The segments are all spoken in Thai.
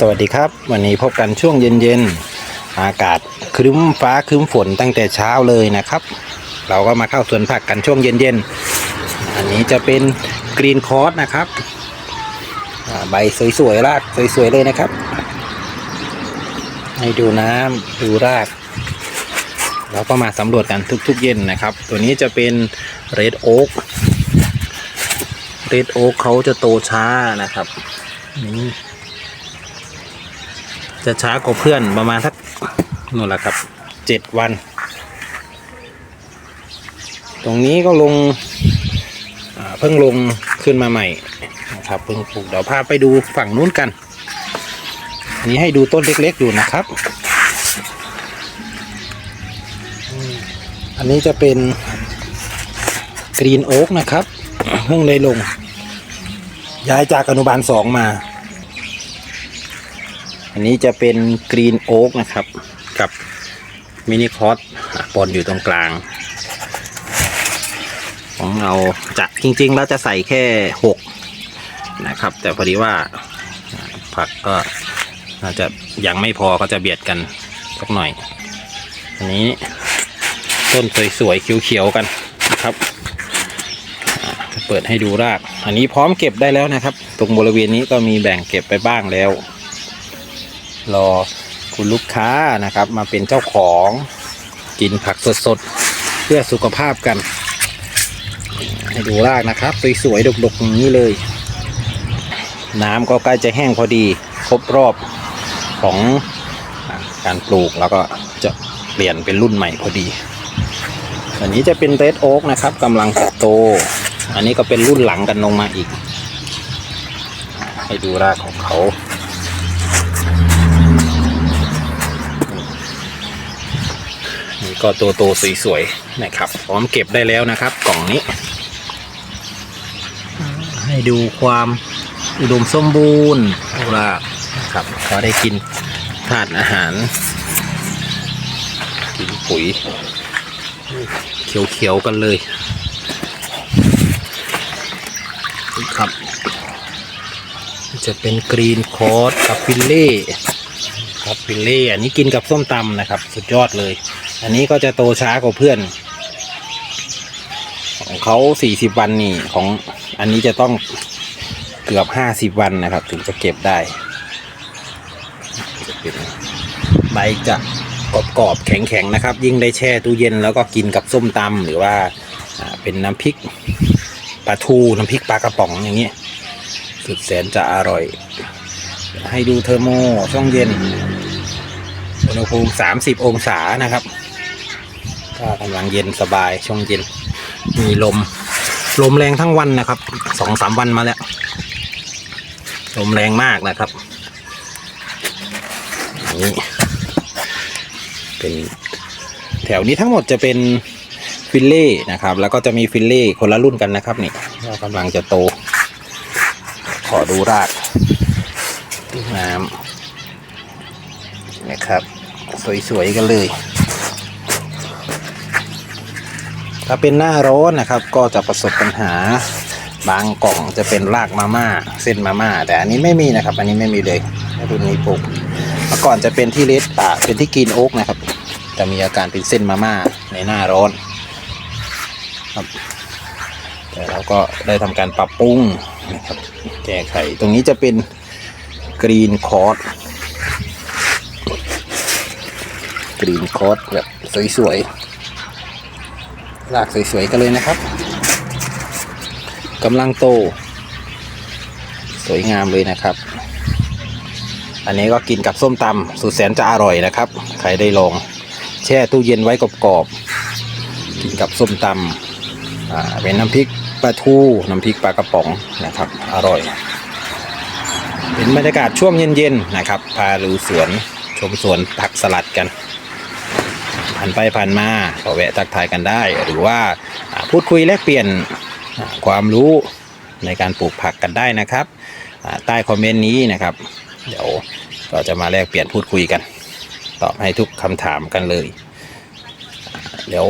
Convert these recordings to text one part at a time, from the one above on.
สวัสดีครับ วันนี้พบกันช่วงเย็นๆ อากาศครึ้มฟ้าครึ้มฝนตั้งแต่เช้าเลยนะครับ เราก็มาเข้าสวนผักกันช่วงเย็นๆ อันนี้จะเป็นกรีนคอร์สนะครับใบสวยๆรากสวยๆเลยนะครับ ให้ดูน้ำดูรากเราก็มาสำรวจกันทุกๆเย็นนะครับ ตัวนี้จะเป็นเรดโอ๊กเรดโอ๊กเขาจะโตช้านะครับนี่ จะช้ากว่าเพื่อนประมาณสักนู่นแหละครับเจ็ดวัน ตรงนี้ก็ลงเพิ่งลงขึ้นมาใหม่นะครับเพิ่งปลูกเดี๋ยวพาไปดูฝั่งนู้นกัน นี้ให้ดูต้นเล็กๆอยู่นะครับ อันนี้จะเป็นกรีนโอ๊กนะครับ เพิ่งเลยลง ย้ายจากอนุบาลสองมา อันนี้จะเป็นกรีนโอ๊กนะครับ กับมินิคอสปนอยู่ตรงกลาง ของเราจะจริงๆ แล้วจะใส่แค่หกนะครับ แต่พอดีว่าผักก็น่าจจะยังไม่พอก็จะเบียดกันสักหน่อย อันนี้ต้นสวยๆเขียวๆกันนะครับเปิดให้ดูราก อันนี้พร้อมเก็บได้แล้วนะครับ ตรงบริเวณนี้ก็มีแบ่งเก็บไปบ้างแล้ว รอคุณลูกค้านะครับ มาเป็นเจ้าของกินผักสดๆ เพื่อสุขภาพกัน ให้ดูรากนะครับ สวยๆดกๆอย่างนี้เลย น้ำก็ใกล้จะแห้งพอดี ครบรอบของการปลูกแล้วก็จะเปลี่ยนเป็นรุ่นใหม่พอดีอันนี้จะเป็นเรดโอ๊กนะครับกำลังจะโต อันนี้ก็เป็นรุ่นหลังกันลงมาอีก ให้ดูรากของเขา ก็ตัวโตสวยๆนะครับ พร้อมเก็บได้แล้วนะครับ กล่องนี้ ให้ดูความอุดมสมบูรณ์ว่าครับเขาได้กินธาตุอาหาร กินปุ๋ย เขียวๆกันเลยครับ จะเป็นกรีนคอร์สกับฟิลเล่ครับฟิลเล่อันนี้กินกับส้มตำนะครับ สุดยอดเลย อันนี้ก็จะโตช้ากว่าเพื่อน ของเขาสี่สิบวันนี่ของอันนี้จะต้องเกือบห้าสิบวันนะครับ ถึงจะเก็บได้จะเป็นใบจะกรอบๆแข็งๆนะครับ ยิ่งได้แช่ตู้เย็นแล้วก็กินกับส้มตำหรือว่าเป็นน้ำพริกปลาทูน้ำพริกปลากระป๋องอย่างนี้สุดแสนจะอร่อย ให้ดูเทอร์โมช่องเย็นอุณหภูมิ 30 องศานะครับ ก็กำลังเย็นสบายช่วงเย็น มีลม ลมแรงทั้งวันนะครับสองสามวันมาแล้ว ลมแรงมากนะครับนี่เป็นแถวนี้ทั้งหมดจะเป็นฟิลเล่นะครับ แล้วก็จะมีฟิลเล่คนละรุ่นกันนะครับนี่ก็กำลังจะโต ขอดูรากน้ำนะครับ สวยๆกันเลย ถ้าเป็นหน้าร้อนนะครับ ก็จะประสบปัญหาบางกล่องจะเป็นรากมาม่าเส้นมาม่าแต่อันนี้ไม่มีนะครับ อันนี้ไม่มีเลยรุ่นนี้ปลูกเมื่อก่อนจะเป็นที่เลสอ่าเป็นที่กรีนโอ๊กนะครับ จะมีอาการเป็นเส้นมาม่าในหน้าร้อนครับแต่เราก็ได้ทำการปรับปรุงนะครับแก้ไขตรงนี้จะเป็นกรีนคอร์สกรีนคอร์สแบบสวยๆ รากสวยๆกันเลยนะครับกำลังโต สวยงามเลยนะครับ อันนี้ก็กินกับส้มตำสุดแสนจะอร่อยนะครับ ใครได้ลองแช่ตู้เย็นไว้กรอบๆกินกับส้มตำเป็นน้ำพริกปลาทูน้ำพริกปลากระป๋องนะครับ อร่อย เป็นบรรยากาศช่วงเย็นๆนะครับ พาลูสวนชมสวนผักสลัดกัน ผ่านไปผ่านมาก็แวะทักทายกันได้ หรือว่าพูดคุยแลกเปลี่ยนความรู้ในการปลูกผักกันได้นะครับใต้คอมเมนต์นี้นะครับ เดี๋ยวก็จะมาแลกเปลี่ยนพูดคุยกัน ตอบให้ทุกคำถามกันเลย เดี๋ยว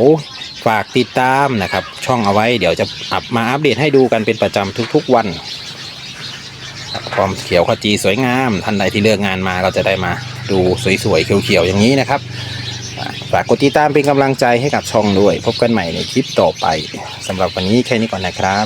ฝากติดตามนะครับ ช่องเอาไว้เดี๋ยวจะอัพมาอัปเดตให้ดูกันเป็นประจำทุกๆวันความเขียวขจีสวยงามท่านใดที่เลือกงานมาก็จะได้มาดูสวยๆเขียวๆอย่างนี้นะครับ ฝากกดติดตามเป็นกำลังใจให้กับช่องด้วย พบกันใหม่ในคลิปต่อไปสำหรับวันนี้แค่นี้ก่อนนะครับ